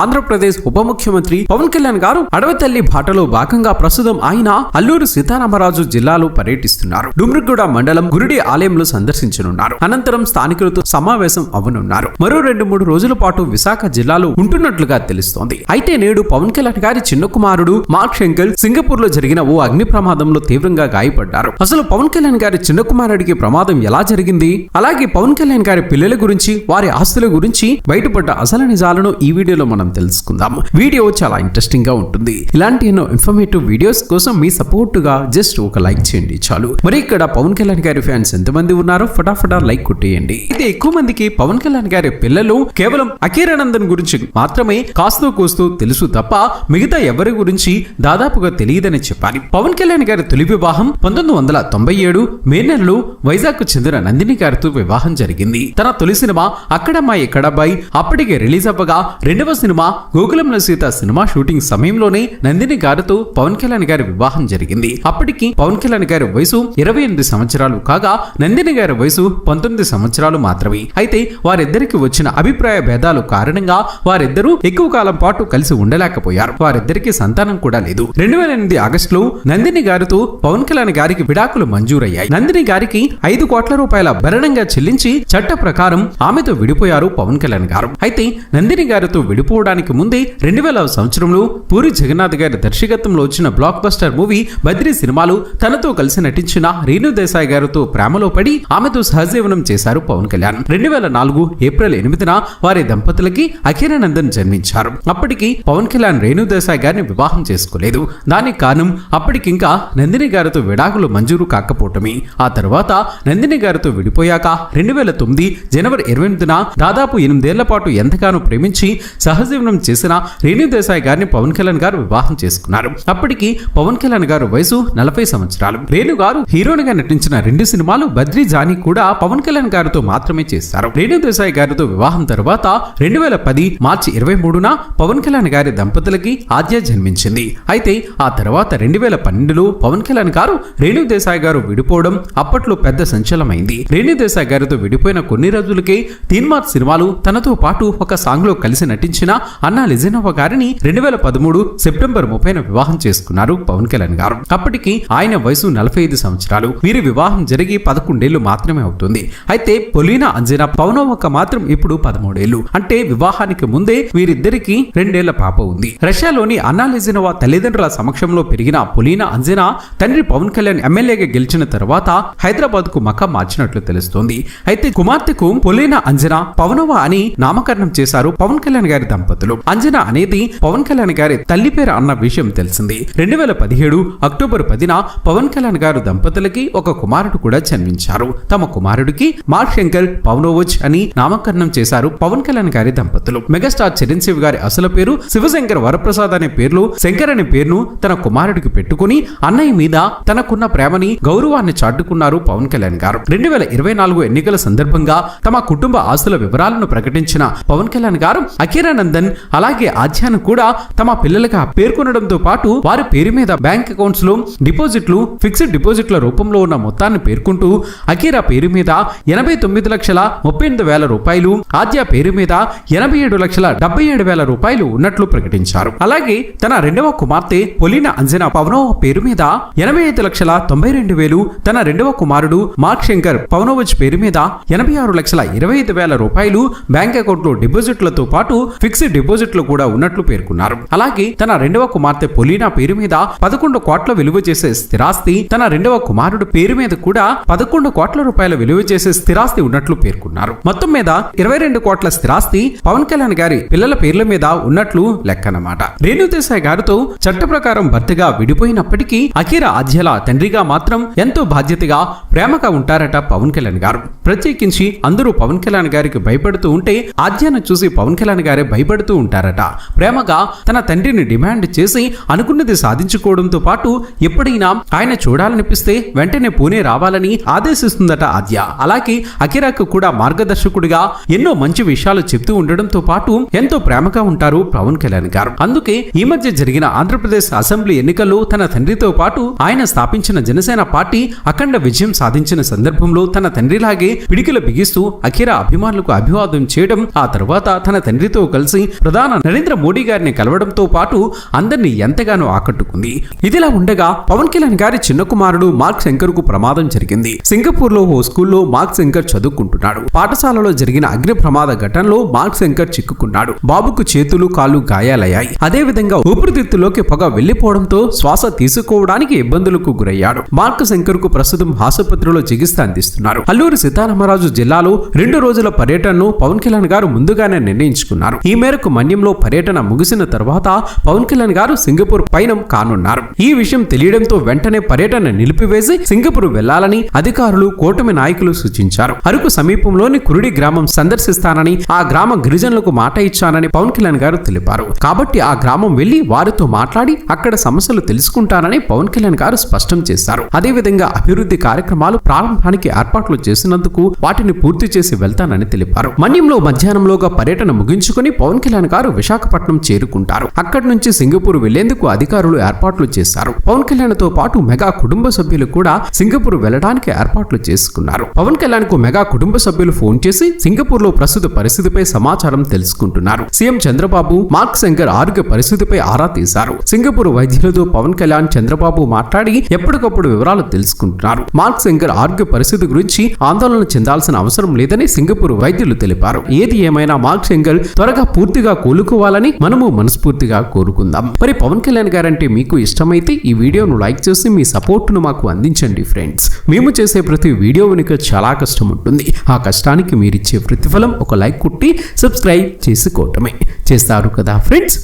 ఆంధ్రప్రదేశ్ ఉప ముఖ్యమంత్రి పవన్ కళ్యాణ్ గారు అడవతల్లి బాటలో భాగంగా ప్రస్తుతం ఆయన అల్లూరు సీతారామరాజు జిల్లాలో పర్యటిస్తున్నారు. డుమ్రిగూడ మండలం గురుడి ఆలయంలో సందర్శించనున్నారు. అనంతరం స్థానికులతో సమావేశం అవ్వనున్నారు. మరో రెండు మూడు రోజుల పాటు విశాఖ జిల్లాలో ఉంటున్నట్లుగా తెలుస్తోంది. అయితే నేడు పవన్ కళ్యాణ్ గారి చిన్న కుమారుడు మార్క్ శంకల్ సింగపూర్లో జరిగిన ఓ అగ్ని ప్రమాదంలో తీవ్రంగా గాయపడ్డారు. అసలు పవన్ కళ్యాణ్ గారి చిన్న కుమారుడికి ప్రమాదం ఎలా జరిగింది? అలాగే పవన్ కళ్యాణ్ గారి పిల్లల గురించి వారి ఆస్తుల గురించి బయటపడ్డ అసలు నిజాలను ఈ వీడియోలో మనం తెలుసుకుందాం. వీడియో చాలా ఇంట్రెస్టింగ్గా ఉంటుంది. ఇలాంటి ఎన్నో ఇన్ఫర్మేటివ్ వీడియోస్ కోసం మీ సపోర్ట్గా జస్ట్ ఒక లైక్ చేయండి చాలు. మరి ఇక్కడ పవన్ కళ్యాణ్ గారి ఫ్యాన్స్ ఎంతమంది ఉన్నారో ఫటాఫటా లైక్ కొట్టేయండి. ఇది ఎక్కువ మందికి పవన్ కళ్యాణ్ గారి పిల్లలు కేవలం అఖీరానందన్ గురించి మాత్రమే కాస్తో కోస్తూ తెలుసు తప్ప మిగతా ఎవరి గురించి దాదాపుగా తెలియదని చెప్పాలి. పవన్ కళ్యాణ్ గారి తొలి వివాహం పంతొమ్మిది వందల తొంభై ఏడు మే నెలలో వైజాగ్కు చెందిన నందిని గారితో వివాహం జరిగింది. తన తొలి సినిమా అక్కడమ్మాయి ఎక్కడబ్బాయి అప్పటికే రిలీజ్ అవ్వగా రెండవ సినిమా గోకులంలో సీత సినిమా షూటింగ్ సమయంలోనే నందిని గారితో పవన్ కళ్యాణ్ గారి వివాహం జరిగింది. అప్పటికి పవన్ కళ్యాణ్ గారి వయసు ఇరవై ఎనిమిది సంవత్సరాలు కాగా నందిని గారి వయసు పంతొమ్మిది సంవత్సరాలు మాత్రమే. అయితే వారిద్దరికి వచ్చిన అభిప్రాయ భేదాలు కారణంగా వారిద్దరూ ఎక్కువ కాలం పాటు కలిసి ఉండలేకపోయారు. వారిద్దరికి సంతానం కూడా లేదు. రెండు వేల ఎనిమిది ఆగస్టులో నందిని గారితో పవన్ కళ్యాణ్ గారికి విడాకులు మంజూరయ్యాయి. నందిని గారికి ఐదు కోట్ల రూపాయల భరణంగా చెల్లించి చట్ట ప్రకారం ఆమెతో విడిపోయారు పవన్ కళ్యాణ్ గారు. అయితే నందిని గారితో విడిపోవడానికి ముందే రెండు వేల సంవత్సరంలో పూరి జగన్నాథ్ గారి దర్శకత్వంలో వచ్చిన బ్లాక్ బస్టర్ మూవీ బద్రీ సినిమాలు తనతో కలిసి నటించిన రేణు దేశాయ్ గారితో ప్రేమలో పడి ఆమెతో సహజీవనం చేశారు పవన్ కళ్యాణ్. రెండు వేల నాలుగు ఏప్రిల్ ఎనిమిదిన వారి దంపతులకి అఖిరానందన్ జన్మించారు. అప్పటికి పవన్ కళ్యాణ్ రేణు దేశాయ్ గారిని వివాహం చేసుకోలేదు. దానికి కారణం అప్పటికింకా నందిని గారితో విడాకులు మంజూరు కాకపోవటమే. ఆ తర్వాత నందిని గారితో విడిపోయాక రెండు వేల తొమ్మిది జనవరి ఇరవై ఎనిమిదిన దాదాపు ఎనిమిదేళ్ళ పాటు ఎంతగానో ప్రేమించి సహజీవనం చేసిన రేణు దేశాయ్ గారిని పవన్ కళ్యాణ్ గారు వివాహం చేసుకున్నారు. అప్పటికి పవన్ కళ్యాణ్ గారు వయసు నలభై సంవత్సరాలు. రేణు గారు హీరోయిన్గా నటించిన రెండు సినిమాలు బద్రీ జానీ కూడా పవన్ కళ్యాణ్ గారితో మాత్రమే చేశారు. రేణు దేశాయ్ గారితో వివాహం తర్వాత రెండు వేల పది మార్చి ఇరవై మూడున పవన్ కళ్యాణ్ గారి దంపతులకి ఆద్య జన్మించింది. అయితే ఆ తర్వాత రెండు వేల పన్నెండులో పవన్ కళ్యాణ్ గారు రేణు దేశాయ్ గారు విడిపోవడం అప్పట్లో పెద్ద సంచలనమైంది. రేణు దేశాయ్ గారితో విడిపోయిన కొన్ని రోజులకే తీన్మార్ సినిమాలు తనతో పాటు ఒక సాంగ్లో కలిసి నటించిన అన్నా లిజనోవ గారిని రెండు వేల పదమూడు సెప్టెంబర్ ముప్పైన వివాహం చేసుకున్నారు పవన్ కళ్యాణ్ గారు. అప్పటికి ఆయన వయసు నలభై ఐదు సంవత్సరాలు. వీరి వివాహం జరిగి పదకొండేళ్ళు మాత్రమే అవుతుంది. అయితే పొలీనా అంజనా పవనోవక మాత్రం ఇప్పుడు పదమూడేళ్ళు అంటే వివాహానికి ముందే వీరిద్దరికి రెండేళ్ళ పాప ఉంది. రష్యాలోని అన్నా లిజనోవా తల్లిదండ్రుల సమక్షంలో పెరిగిన పొలీనా అంజనా తండ్రి పవన్ కళ్యాణ్ ఎమ్మెల్యేగా గెలిచిన తర్వాత హైదరాబాద్కు మకా మార్చినట్లు తెలుస్తోంది. అయితే కుమార్తెకు పొలీనా అంజనా పవనోవా అని నామకరణం చేశారు పవన్ కళ్యాణ్ గారి దంపతులు. అంజనా అనేది పవన్ కళ్యాణ్ గారి తల్లి పేరు అన్న విషయం తెలిసింది. రెండు వేల పదిహేడు అక్టోబర్ పదిన పవన్ కళ్యాణ్ గారు దంపతులకి ఒక కుమారుడు కూడా జన్మించారు. తమ కుమారుడికి మార్క్ శంకర్ పవనోవచ్ అని నామకరణం చేశారు పవన్ కళ్యాణ్ గారి దంపతులు. మెగాస్టార్ చిరంజీవి గారి అసలు పేరు శివశంకర్ వరప్రసాద్ అనే పేర్లు శంకర్ అనే పేరును తన కుమారుడికి పెట్టుకుని అన్నయ్య మీద తనకున్న ప్రేమని గౌరవాన్ని చాటుకున్నారు పవన్ కళ్యాణ్ గారు. రెండు వేల ఇరవై నాలుగు ఎన్నికల సందర్భంగా తమ కుటుంబ ఆస్తుల వివరాలను ప్రకటించిన పవన్ కళ్యాణ్ గారు అభినందన్ అలాగే ఆధ్యాన్ కూడా తమ పిల్లలుగా పేర్కొనడంతో పాటు వారి పేరు మీద బ్యాంక్ అకౌంట్స్లో డిపాజిట్లు ఫిక్స్డ్ డిపాజిట్ల రూపంలో ఉన్న మొత్తాన్ని పేర్కొంటూ అకీరా పేరు మీద ఎనభై తొమ్మిది లక్షల ముప్పై ఎనిమిది వేల రూపాయలు ఆద్య పేరు మీద ఎనభై ఏడు లక్షల డెబ్బై ఏడు వేల రూపాయలు ఉన్నట్లు ప్రకటించారు. అలాగే తన రెండవ కుమార్తె పొలిన అంజనా పవనోవ పేరు మీద ఎనభై ఐదు లక్షల తొంభై రెండు వేలు తన రెండవ కుమారుడు మార్క్ శంకర్ పవనోవజ్ పేరు మీద ఎనభై ఆరు లక్షల ఇరవై ఐదు వేల రూపాయలు బ్యాంక్ అకౌంట్లో డిపాజిట్లతో పాటు ఫిక్స్ ఫిక్స్డ్ డిపాజిట్లు కూడా ఉన్నట్లు పేర్కొన్నారు. అలాగే తన రెండవ కుమార్తె పొలీనా పేరు మీద పదకొండు కోట్ల విలువ చేసే స్థిరాస్తి తన రెండవ కుమారుడు పేరు మీద కూడా పదకొండు కోట్ల రూపాయల విలువ చేసే స్థిరాస్తి ఉన్నట్లు పేర్కొన్నారు. మొత్తం మీద ఇరవై రెండు కోట్ల స్థిరాస్తి పవన్ కళ్యాణ్ గారి పిల్లల పేర్ల మీద ఉన్నట్లు లెక్కనమాట రేణుదేశాయ్ గారితో చట్ట ప్రకారం భర్తగా విడిపోయినప్పటికీ అఖిర ఆధ్యల తండ్రిగా మాత్రం ఎంతో బాధ్యతగా ప్రేమగా ఉంటారట పవన్ కళ్యాణ్ గారు. ప్రత్యేకించి అందరూ పవన్ కళ్యాణ్ గారికి భయపడుతూ ఉంటే ఆద్యాన్ని చూసి పవన్ కళ్యాణ్ గారే భయపడుతూ ఉంటారట. ప్రేమగా తన తండ్రిని డిమాండ్ చేసి అనుకున్నది సాధించుకోవడంతో పాటు ఎప్పుడైనా ఆయన చూడాలనిపిస్తే వెంటనే పూణే రావాలని ఆదేశిస్తుందట ఆద్య. అలాగే అకిరాకు కూడా మార్గదర్శకుడిగా ఎన్నో మంచి విషయాలు చెప్తూ ఉండడంతో పాటు ఎంతో ప్రేమగా ఉంటారు పవన్ కళ్యాణ్ గారు. అందుకే ఈ మధ్య జరిగిన ఆంధ్రప్రదేశ్ అసెంబ్లీ ఎన్నికల్లో తన తండ్రితో పాటు ఆయన స్థాపించిన జనసేన పార్టీ అఖండ విజయం సాధించిన సందర్భంలో తన తండ్రిలాగే పిడికిల బిగిస్తూ అఖిరా అభిమానులకు అభివాదం చేయడం ఆ తర్వాత తన తండ్రితో కలిసి పాల్గొని ప్రధాన నరేంద్ర మోడీ గారిని కలవడంతో పాటు అందరినీ ఎంతగానో ఆకట్టుకుంది. ఇదిలా ఉండగా పవన్ కళ్యాణ్ గారి చిన్న కుమారుడు మార్క్ శంకర్కు ప్రమాదం జరిగింది. సింగపూర్లో ఓ స్కూల్లో మార్క్ శంకర్ చదువుకుంటున్నాడు. పాఠశాలలో జరిగిన అగ్ని ప్రమాద ఘటనలో మార్క్ శంకర్ చిక్కుకున్నాడు. బాబుకు చేతులు కాళ్ళు గాయాలయ్యాయి. అదే విధంగా ఊపిరితిత్తులోకి పొగ వెళ్ళిపోవడంతో శ్వాస తీసుకోవడానికి ఇబ్బందులకు గురయ్యాడు. మార్క్ శంకర్కు ప్రస్తుతం ఆసుపత్రిలో చికిత్స అందిస్తున్నారు. అల్లూరి సీతారామరాజు జిల్లాలో రెండు రోజుల పర్యటనను పవన్ కళ్యాణ్ గారు ముందుగానే నిర్ణయించుకున్నారు. ఈ మేరకు మన్యంలో పర్యటన ముగిసిన తర్వాత పవన్ కళ్యాణ్ గారు సింగపూర్ పయనం కానున్నారు. ఈ విషయం తెలియడంతో వెంటనే పర్యటన నిలిపివేసి సింగపూర్ వెళ్ళాలని అధికారులు కూటమి నాయకులు సూచించారు. అరకు సమీపంలోని కురుడి గ్రామం సందర్శిస్తానని ఆ గ్రామ గిరిజనులకు మాట ఇచ్చానని పవన్ కళ్యాణ్ గారు తెలిపారు. కాబట్టి ఆ గ్రామం వెళ్ళి వారితో మాట్లాడి అక్కడ సమస్యలు తెలుసుకుంటానని పవన్ కళ్యాణ్ గారు స్పష్టం చేశారు. అదేవిధంగా అభివృద్ధి కార్యక్రమాలు ప్రారంభానికి ఏర్పాట్లు చేసినందుకు వాటిని పూర్తి చేసి వెళ్తానని తెలిపారు. మన్యంలో మధ్యాహ్నంలోగా పర్యటన ముగించుకుని పవన్ కళ్యాణ్ గారు విశాఖపట్నం చేరుకుంటారు. అక్కడి నుంచి సింగపూర్ వెళ్ళేందుకు అధికారులు ఏర్పాట్లు చేశారు. పవన్ కళ్యాణ్తో పాటు మెగా కుటుంబ సభ్యులు కూడా సింగపూర్ వెళ్ళడానికి ఏర్పాట్లు చేసుకున్నారు. పవన్ కళ్యాణ్కు మెగా కుటుంబ సభ్యులు ఫోన్ చేసి సింగపూర్లో ప్రస్తుత పరిస్థితిపై సమాచారం తెలుసుకుంటున్నారు. సీఎం చంద్రబాబు మార్క్ శంకర్ ఆరోగ్య పరిస్థితిపై ఆరా తీశారు. సింగపూర్ వైద్యులతో పవన్ కళ్యాణ్ చంద్రబాబు మాట్లాడి ఎప్పటికప్పుడు వివరాలు తెలుసుకుంటున్నారు. మార్క్ శంకర్ ఆరోగ్య పరిస్థితి గురించి ఆందోళన చెందాల్సిన అవసరం లేదని సింగపూర్ వైద్యులు తెలిపారు. ఏది ఏమైనా మార్క్ శంకర్ త్వరగా పూర్తిగా కోలుకోవాలని మనము మనస్ఫూర్తిగా కోరుకుందాం. మరి పవన్ కళ్యాణ్ గారంటే మీకు ఇష్టమైతే ఈ వీడియోను లైక్ చేసి మీ సపోర్ట్ను మాకు అందించండి ఫ్రెండ్స్. మేము చేసే ప్రతి వీడియో వెనుక చాలా కష్టం ఉంటుంది. ఆ కష్టానికి మీరిచ్చే ప్రతిఫలం ఒక లైక్ కుట్టి సబ్స్క్రైబ్ చేసుకోవటమే. చేస్తారు కదా ఫ్రెండ్స్?